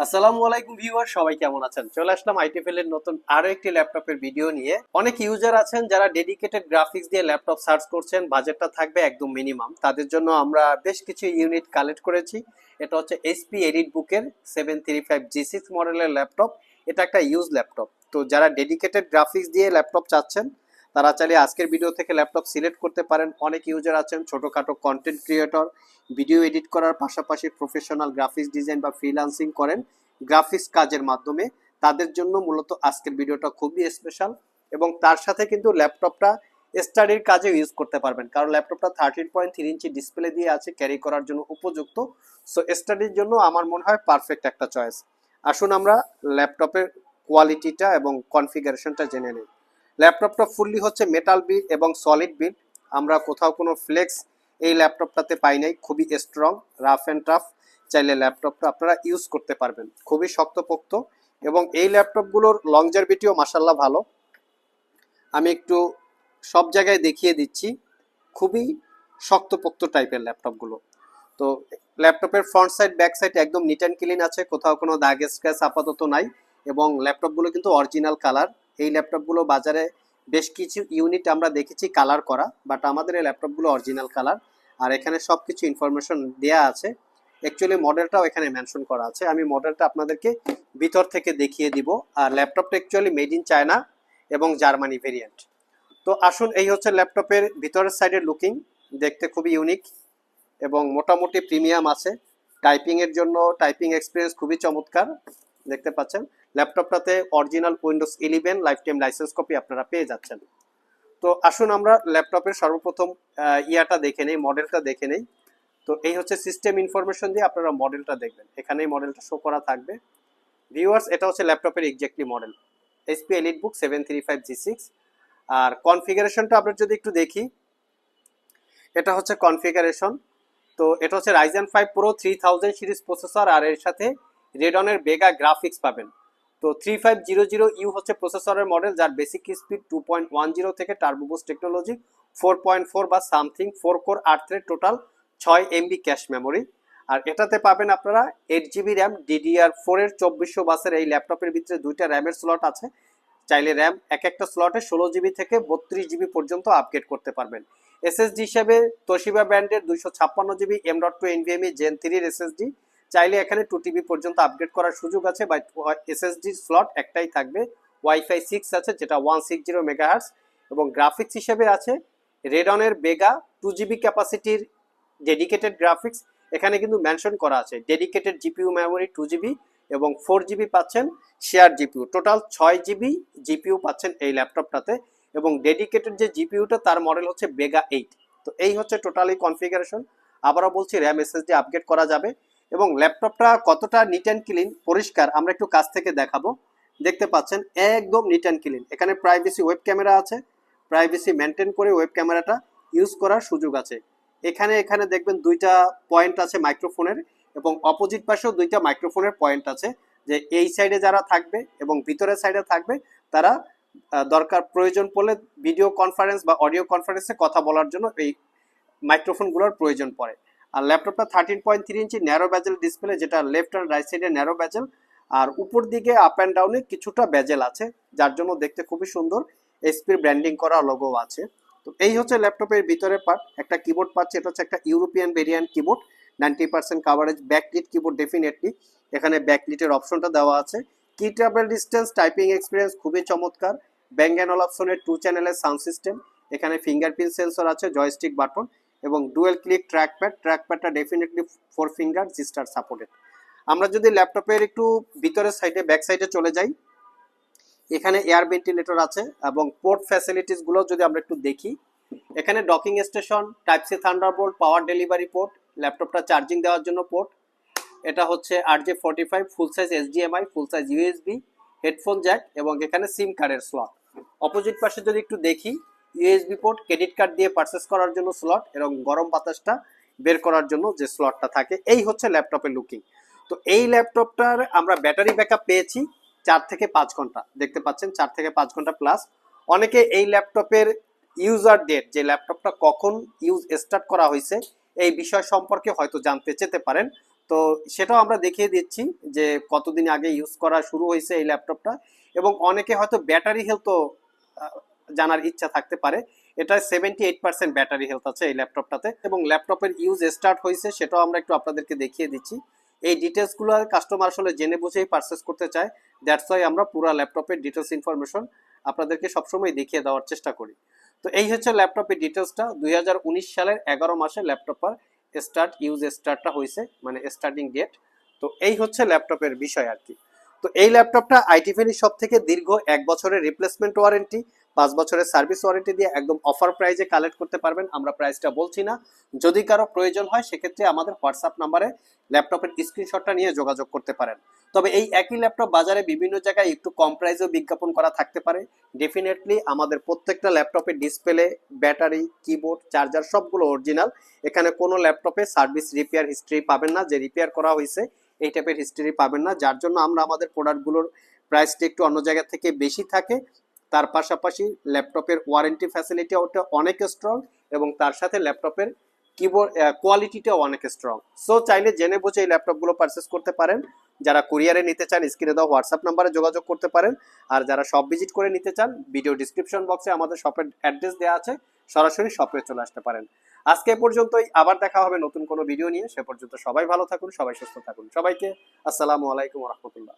আসসালামু আলাইকুম ভিউয়ার, সবাই কেমন আছেন? চলে আসলাম আইটিএফএল এর নতুন আরও একটি ল্যাপটপের ভিডিও নিয়ে। অনেক ইউজার আছেন যারা ডেডিকেটেড গ্রাফিক্স দিয়ে ল্যাপটপ সার্চ করছেন বাজেটটা থাকবে একদম মিনিমাম তাদের জন্য আমরা বেশ কিছু ইউনিট কালেক্ট করেছি। এটা হচ্ছে এইচপি এডিট বুকের seven three five G six model laptop এটা একটা ইউজ ল্যাপটপ তো যারা ডেডিকেটেড গ্রাফিক্স দিয়ে ল্যাপটপ চাচ্ছেন তারা চাইলে আজকের ভিডিও থেকে ল্যাপটপ সিলেক্ট করতে পারেন। অনেক ইউজার আছেন, ছোটোখাটো কন্টেন্ট ক্রিয়েটর ভিডিও এডিট করার পাশাপাশি প্রফেশনাল গ্রাফিক্স ডিজাইন বা ফ্রিলান্সিং করেন গ্রাফিক্স কাজের মাধ্যমে। তাদের জন্য মূলত আজকের ভিডিওটা খুবই স্পেশাল এবং তার সাথে কিন্তু ল্যাপটপটা স্টাডির কাজে ইউজ করতে পারবেন। কারণ ল্যাপটপটা thirteen point three inch display দিয়ে আছে ক্যারি করার জন্য উপযুক্ত। সো স্টাডির জন্য আমার মনে হয় পারফেক্ট একটা চয়েস আসুন আমরা ল্যাপটপের কোয়ালিটিটা এবং কনফিগারেশনটা জেনে নিই। ল্যাপটপটা ফুললি হচ্ছে মেটাল বিট এবং সলিড বিট আমরা কোথাও কোনো ফ্লেক্স এই ল্যাপটপটাতে পাই নাই। খুবই স্ট্রং রাফ অ্যান্ড টাফ চাইলে ল্যাপটপটা আপনারা ইউজ করতে পারবেন। খুবই শক্তপোক্ত এবং এই ল্যাপটপগুলোর লংজারভিটিও মাসাল্লাহ ভালো। আমি একটু সব জায়গায় দেখিয়ে দিচ্ছি। খুবই শক্তপোক্ত টাইপের ল্যাপটপগুলো। তো ল্যাপটপের ফ্রন্ট সাইড ব্যাক সাইড একদম নিট অ্যান্ড ক্লিন আছে। কোথাও কোনো দাগ স্ক্র্যাচ আপাতত নাই এবং ল্যাপটপগুলো কিন্তু অরিজিনাল কালার এই ল্যাপটপগুলো বাজারে বেশ কিছু ইউনিট আমরা দেখেছি কালার করা বাট আমাদের এই ল্যাপটপগুলো অরিজিনাল কালার আর এখানে সব কিছু ইনফরমেশন দেওয়া আছে। অ্যাকচুয়ালি মডেলটাও এখানে মেনশন করা আছে। আমি মডেলটা আপনাদেরকে ভিতর থেকে দেখিয়ে দিব। আর ল্যাপটপটা অ্যাকচুয়ালি মেড ইন চায়না এবং জার্মানি ভেরিয়েন্ট তো আসুন, এই হচ্ছে ল্যাপটপের ভিতরের সাইডের লুকিং দেখতে খুবই ইউনিক এবং মোটামুটি প্রিমিয়াম আছে। টাইপিংয়ের জন্য টাইপিং এক্সপিরিয়েন্স খুবই চমৎকার। দেখতে পাচ্ছেন? ল্যাপটপটাতে original Windows eleven lifetime license copy আপনারা পেয়ে যাচ্ছেন। তো আসুন আমরা ল্যাপটপের সর্বপ্রথম ইয়াটা দেখে নেই, মডেলটা দেখে নেই। তো এই হচ্ছে সিস্টেম ইনফরমেশন দিয়ে আপনারা মডেলটা দেখবেন। এখানেই মডেলটা শো করা থাকবে। ভিউয়ার্স এটা হচ্ছে ল্যাপটপের exactly model HP EliteBook seven three five G six আর কনফিগারেশনটা আপনার যদি একটু দেখি, এটা হচ্ছে কনফিগারেশন তো এটা হচ্ছে Ryzen five pro three thousand series processor আর এর সাথে রেডনের বেগা গ্রাফিক্স পাবেন। তো three five zero zero U হচ্ছে প্রসেসরের মডেল যার basic speed two point one zero থেকে turbo boost technology four point four বা সামথিং ফোর কোর আট থ্রেড টোটাল ছয় এমবি ক্যাশ মেমোরি আর এটাতে পাবেন আপনারা এইট জিবি র্যাম ডিডিআর ফোরের চব্বিশশো বাসের এই ল্যাপটপের ভিতরে দুইটা র্যামের স্লট আছে। চাইলে র্যাম এক একটা স্লটে ষোলো জিবি থেকে বত্রিশ জিবি পর্যন্ত আপগ্রেড করতে পারবেন। এসএসডি হিসেবে তোশিবা ব্র্যান্ডের দুইশো ছাপ্পান্ন GB M dot two NVMe Gen থ্রির এসএসডি চাইলে এখানে টু টিবি পর্যন্ত আপগ্রেড করার সুযোগ আছে বা এসএসডি স্লট একটাই থাকবে। ওয়াইফাই সিক্স আছে, যেটা ওয়ান সিক্স জিরো মেগাহার্স এবং গ্রাফিক্স হিসেবে আছে রেডনের বেগা টু জিবি ক্যাপাসিটির ডেডিকেটেড গ্রাফিক্স এখানে কিন্তু মেনশন করা আছে। Dedicated GPU memory two GB এবং ফোর জিবি পাচ্ছেন শেয়ার জিপিইউ টোটাল ছয় জিবি জিপিউ পাচ্ছেন এই ল্যাপটপটাতে এবং ডেডিকেটেড যে জিপিউটা তার মডেল হচ্ছে বেগা এইট তো এই হচ্ছে টোটালি কনফিগারেশন আবারও বলছি র্যাম এসএসডি আপগ্রেড করা যাবে। এবং ল্যাপটপটা কতটা নিট অ্যান্ড ক্লিন পরিষ্কার, আমরা একটু কাছ থেকে দেখাবো। দেখতে পাচ্ছেন, একদম নিট অ্যান্ড ক্লিন এখানে প্রাইভেসি ওয়েব ক্যামেরা আছে। প্রাইভেসি মেনটেন করে ওয়েব ক্যামেরাটা ইউজ করার সুযোগ আছে। এখানে এখানে দেখবেন দুইটা পয়েন্ট আছে মাইক্রোফোনের এবং অপোজিট পাশেও দুইটা মাইক্রোফোনের পয়েন্ট আছে যে এই সাইডে যারা থাকবে এবং ভিতরের সাইডে থাকবে, তারা দরকার প্রয়োজন পড়লে ভিডিও কনফারেন্স বা অডিও কনফারেন্সে কথা বলার জন্য এই মাইক্রোফোনগুলোর প্রয়োজন পড়ে। আর ল্যাপটপটা thirteen point three inch narrow bezel display যেটা লেফট অ্যান্ড রাইট সাইডে ন্যারো ব্যাজেল আর উপর দিকে আপ অ্যান্ড ডাউনে কিছুটা ব্যাজেল আছে, যার জন্য দেখতে খুবই সুন্দর। এসপির ব্র্যান্ডিং করা লোগো আছে। তো এই হচ্ছে ল্যাপটপের ভিতরে পার্ট একটা কিবোর্ড পাচ্ছে, এটা হচ্ছে একটা European variant keyboard ninety percent coverage backlit keyboard definitely এখানে ব্যাকলিটের অপশনটা দেওয়া আছে। কি ট্রাভেল ডিস্টেন্স টাইপিং এক্সপিরিয়েন্স খুবই চমৎকার। ব্যাঙ্গ অ্যান্ড অপশনের টু চ্যানেলের সাউন্ড সিস্টেম এখানে ফিঙ্গারপ্রিন্ট সেন্সর আছে জয়স্টিক বাটন এবং dual click trackpad ট্র্যাকপ্যাডটা definitely four finger gesture supported আমরা যদি ল্যাপটপের একটু ভিতরের সাইডে ব্যাক সাইডে চলে যাই, এখানে এয়ার ভেন্টিলেটর আছে এবং পোর্ট ফ্যাসিলিটিসগুলো যদি আমরা একটু দেখি, এখানে docking station type C Thunderbolt power delivery port ল্যাপটপটা চার্জিং দেওয়ার জন্য পোর্ট এটা হচ্ছে R J forty five full size HDMI full size USB headphone jack এবং এখানে সিম কার্ডের স্লট অপোজিট পাশে যদি একটু দেখি ইউএসবি পোর্ট ক্রেডিট কার্ড দিয়ে পারচেস করার জন্য স্লট এবং গরম বাতাসটা বের করার জন্য যে স্লটটা থাকে, এই হচ্ছে ল্যাপটপের লুকিং তো এই ল্যাপটপটার আমরা ব্যাটারি ব্যাকআপ পেয়েছি চার থেকে পাঁচ ঘণ্টা। দেখতে পাচ্ছেন চার থেকে পাঁচ ঘণ্টা প্লাস অনেকে এই ল্যাপটপের ইউজার ডেট যে ল্যাপটপটা কখন ইউজ স্টার্ট করা হয়েছে, এই বিষয় সম্পর্কে হয়তো জানতে চেতে পারেন। তো সেটাও আমরা দেখিয়ে দিচ্ছি যে কতদিন আগে ইউজ করা শুরু হয়েছে এই ল্যাপটপটা এবং অনেকে হয়তো ব্যাটারি হেলথও জানার ইচ্ছা থাকতে পারে। এটা seventy eight percent battery health আছে এই ল্যাপটপটাতে এবং ল্যাপটপের ইউজ স্টার্ট হয়েছে সেটাও আমরা একটু আপনাদেরকে দেখিয়ে দিচ্ছি। এই ডিটেলসগুলো কাস্টমার আসলে জেনে বুঝেই পারচেস করতে চায়। দ্যাটস ওয়াই আমরা পুরো ল্যাপটপের ডিটেলস ইনফরমেশন আপনাদেরকে সবসময় দেখিয়ে দেওয়ার চেষ্টা করি। তো এই হচ্ছে ল্যাপটপের ডিটেলসটা দুই হাজার উনিশ সালের এগারো মাসে ল্যাপটপের স্টার্ট ইউজ স্টার্টটা হয়েছে মানে স্টার্টিং ডেট তো এই হচ্ছে ল্যাপটপের বিষয় আর কি। তো এই ল্যাপটপটা আইটি সব থেকে দীর্ঘ এক বছরের রিপ্লেসমেন্ট ওয়ারেন্টি পাঁচ বছরের সার্ভিস ওয়ারেন্টি দিয়ে একদম অফার প্রাইজে কালেক্ট করতে পারবেন, আমরা প্রাইসটা বলছি না। যদি কারও প্রয়োজন হয়, সেক্ষেত্রে আমাদের হোয়াটসঅ্যাপ নাম্বারে ল্যাপটপের স্ক্রিনশটটা নিয়ে যোগাযোগ করতে পারেন। তবে এই একই ল্যাপটপ বাজারে বিভিন্ন জায়গায় একটু কম প্রাইসেও বিজ্ঞাপন করা থাকতে পারে। ডেফিনেটলি আমাদের প্রত্যেকটা ল্যাপটপের ডিসপ্লে ব্যাটারি কিবোর্ড চার্জার সবগুলো অরিজিনাল এখানে কোনো ল্যাপটপে সার্ভিস রিপেয়ার হিস্ট্রি পাবেন না, যে রিপেয়ার করা হয়েছে, এই টাইপের হিস্ট্রি পাবেন না। যার জন্য আমরা আমাদের প্রোডাক্টগুলোর প্রাইসটা একটু অন্য জায়গা থেকে বেশি থাকে। তার পাশাপাশি ল্যাপটপের ওয়ারেন্টি ফ্যাসিলিটি ওটা অনেক স্ট্রং এবং তার সাথে ল্যাপটপের কিবোর্ড কোয়ালিটিটাও অনেক স্ট্রং সো চাইলে জেনে বুঝে এই ল্যাপটপগুলো পারচেস করতে পারেন। যারা কুরিয়ারে নিতে চান স্ক্রিনে দেওয়া হোয়াটসঅ্যাপ নাম্বারে যোগাযোগ করতে পারেন। আর যারা শপ ভিজিট করে নিতে চান ভিডিও ডিসক্রিপশন বক্সে আমাদের শপের অ্যাড্রেস দেওয়া আছে, সরাসরি শপে চলে আসতে পারেন। আজকে পর্যন্তই। আবার দেখা হবে নতুন কোনো ভিডিও নিয়ে। সে পর্যন্ত সবাই ভালো থাকুন, সবাই সুস্থ থাকুন। সবাইকে আসসালামু আলাইকুম রহমতুল্লাহ।